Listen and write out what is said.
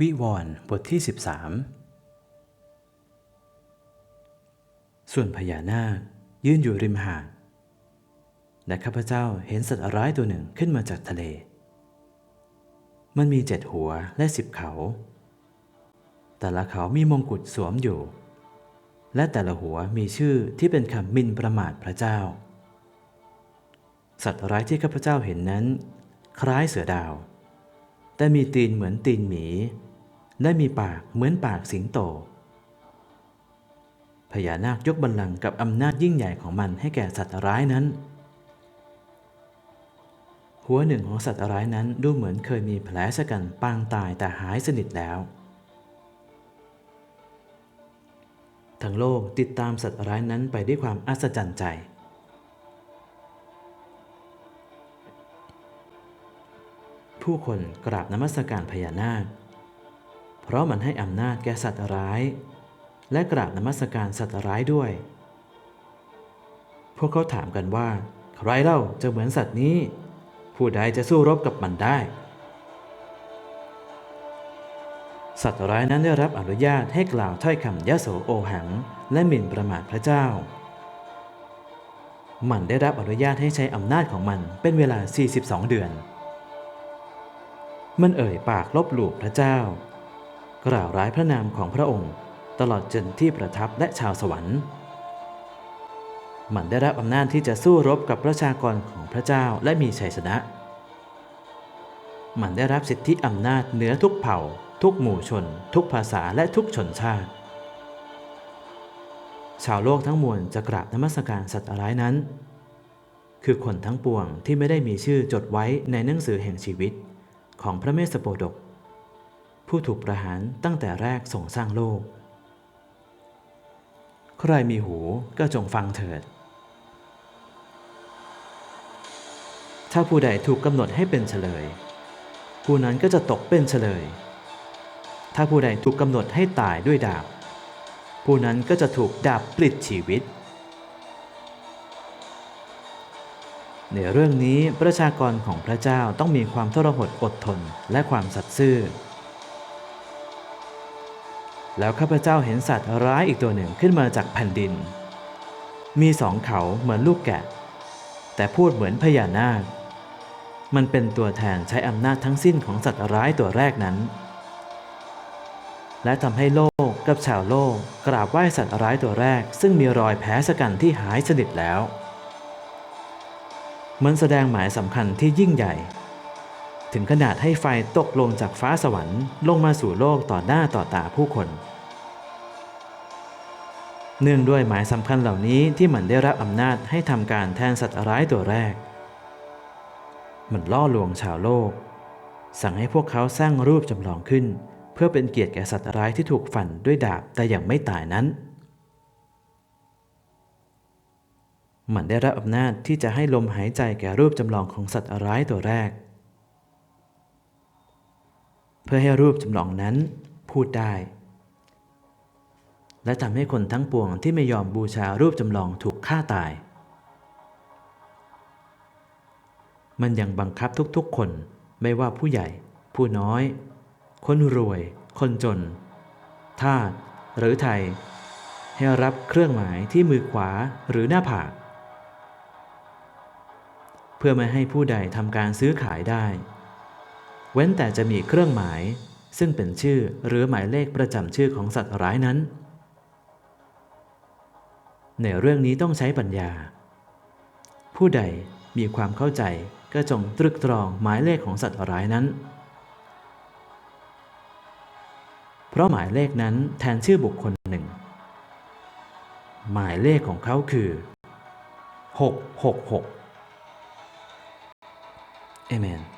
วิวรณ์บทที่ 13 ส่วนพญานาคยืนอยู่ริมหาดและข้าพเจ้าเห็นสัตว์ร้ายตัวหนึ่งขึ้นมาจากทะเล มันมีเจ็ดหัวและสิบเขา แต่ละเขามีมงกุฎสวมอยู่ และแต่ละหัวมีชื่อที่เป็นคำมินประมาทพระเจ้า สัตว์ร้ายที่ข้าพเจ้าเห็นนั้น คล้ายเสือดาว แต่มีตีนเหมือนตีนหมี และมีปากเหมือนปากสิงโต พญานาคยกบัลลังก์กับอำนาจยิ่งใหญ่ของมันให้แก่สัตว์ร้ายนั้น หัวหนึ่งของสัตว์ร้ายนั้นดูเหมือนเคยมีแผลชะกันปางตายแต่หายสนิทแล้ว ทั้งโลกติดตามสัตว์ร้ายนั้นไปด้วยความอัศจรรย์ใจ ผู้คนกราบนมัสการพญานาค เพราะมันให้อำนาจแก่สัตว์ร้าย และกราบนมัสการสัตว์ร้ายด้วย พวกเขาถามกันว่า ใครเล่าจะเหมือนสัตว์นี้ ผู้ใดจะสู้รบกับมันได้ สัตว์ร้ายนั้นได้รับอนุญาตให้กล่าวถ้อยคำยโสโอหัง และหมิ่นประมาทพระเจ้ามันได้รับอนุญาตให้ใช้อำนาจของมันเป็นเวลา 42 เดือน มันเอ่ยปากลบหลู่พระเจ้า กล่าวร้ายพระนามของพระองค์ ตลอดจนที่ประทับและชาวสวรรค์ มันได้รับอำนาจที่จะสู้รบกับประชากรของพระเจ้าและมีชัยชนะ มันได้รับสิทธิอำนาจเหนือทุกเผ่า ทุกหมู่ชน ทุกภาษาและทุกชนชาติ ชาวโลกทั้งมวลจะกราบนมัสการสัตว์ร้ายนั้น คือคนทั้งปวงที่ไม่ได้มีชื่อจดไว้ในหนังสือแห่งชีวิต ของพระเมสสโปดก ผู้ถูกประหารตั้งแต่แรกส่งสร้างโลก ใครมีหูก็จงฟังเถิด ถ้าผู้ใดถูกกำหนดให้เป็นเฉลย ผู้นั้นก็จะตกเป็นเฉลย ถ้าผู้ใดถูกกำหนดให้ตายด้วยดาบ ผู้นั้นก็จะถูกดาบปลิดชีวิต ในเรื่องนี้ประชากรของพระเจ้าต้องมีความทรหดอดทนและความสัตย์ซื่อ แล้วข้าพเจ้าเห็นสัตว์ร้ายอีกตัวหนึ่งขึ้นมาจากแผ่นดิน มีสองเขาเหมือนลูกแกะ แต่พูดเหมือนพญานาค มันเป็นตัวแทนใช้อำนาจทั้งสิ้นของสัตว์ร้ายตัวแรกนั้น และทำให้โลกกับชาวโลกกราบไหว้สัตว์ร้ายตัวแรก ซึ่งมีรอยแผลชะกันที่หายสนิทแล้ว มันแสดงหมายสำคัญที่ยิ่งใหญ่ ถึงขนาดให้ไฟตกลงจากฟ้าสวรรค์ลงมาสู่โลกต่อหน้าต่อตาผู้คน เนื่องด้วยหมายสำคัญเหล่านี้ที่มันได้รับอำนาจให้ทำการแทนสัตว์ร้ายตัวแรก มันล่อลวงชาวโลก สั่งให้พวกเขาสร้างรูปจำลองขึ้น เพื่อเป็นเกียรติแก่สัตว์ร้ายที่ถูกฟันด้วยดาบแต่ยังไม่ตายนั้น มันได้รับอำนาจที่จะให้ลมหายใจแก่รูปจำลองของสัตว์ร้ายตัวแรก เพื่อให้รูปจำลองนั้นพูดได้ และทำให้คนทั้งปวงที่ไม่ยอมบูชารูปจำลองถูกฆ่าตาย มันยังบังคับทุกๆคนไม่ว่าผู้ใหญ่ ผู้น้อย คนรวย คนจน ทาสหรือไทยให้รับเครื่องหมายที่มือขวาหรือหน้าผาก เพื่อไม่ให้ผู้ใดทำการซื้อขายได้ เว้นแต่จะมีเครื่องหมาย ซึ่งเป็นชื่อหรือหมายเลขประจำชื่อของสัตว์ร้ายนั้น ในเรื่องนี้ต้องใช้ปัญญา ผู้ใดมีความเข้าใจก็จงตรึกตรองหมายเลขของสัตว์ร้ายนั้น เพราะหมายเลขนั้นแทนชื่อบุคคลหนึ่ง หมายเลขของเขาคือ 666 เอเมน